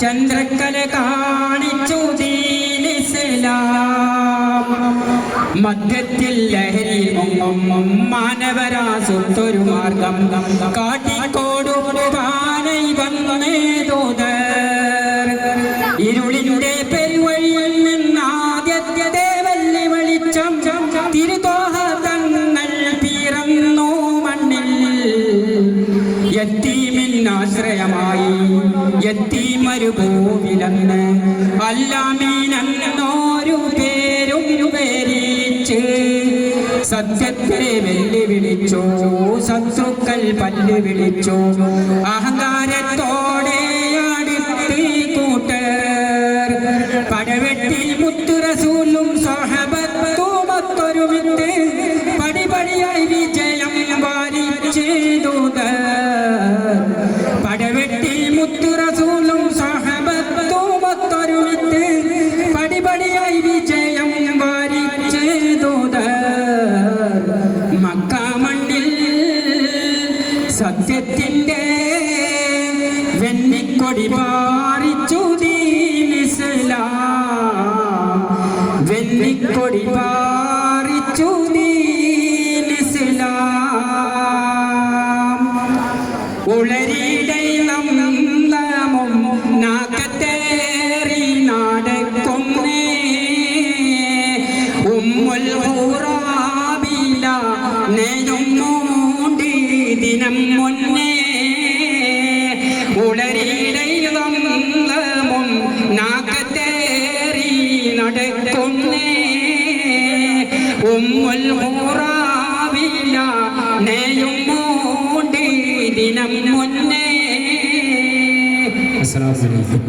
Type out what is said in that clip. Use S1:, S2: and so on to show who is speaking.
S1: ചന്ദ്രക്കല കാണിച്ചു ദീനിസ്ലാം മധ്യത്തിൽ ലഹരി മുങ്ങും മാനവരാസുത്തൊരു മാർഗം. കാട്ടിക്കോടുപാനൈ വന്നേ തോതർ ഇരുളിന്റെ പെരുവഴിയിൽ നിന്നാദ്യത്തെ ദേവല്ലി വെളിച്ചം തിരുതോഹ തങ്ങൾ പിറന്നു മണ്ണിൽ. യത്തീമിനാശ്രയമായി യത്തീമരുഭൂവിലന്ന് അല്ലാമീനെന്നോരു പേരും പേരിച്ച് സത്യത്തെ വെല്ലുവിളിച്ചു ശത്രുക്കൾ പല്ല് വിളിച്ചോ. അഹങ്കാരത്തോടെ അടുത്ത് കൂട്ടർ പടവെട്ടി സത്യത്തിന്റെ വെണ്ണിക്കൊടി പാറിച്ചു ദീനിസ്ലാം വെണ്ണിക്കൊടി പാറിച്ചു ദീനിസ്ലാം ഉളരിടയിലും നാക്കത്തേറി നാടക്കൊന്നേ. ഉമ്മുൽ നെയ്യും ദിനം മുന്നേ ഉളരിടയിലും നാക്കത്തേറി നടക്കുന്നേ. ഉമ്മുൽ ഹുറാബില നേയും മൂണ്ടി ദിനം മുന്നേ.
S2: അസ്സലാമു അലൈക്കും.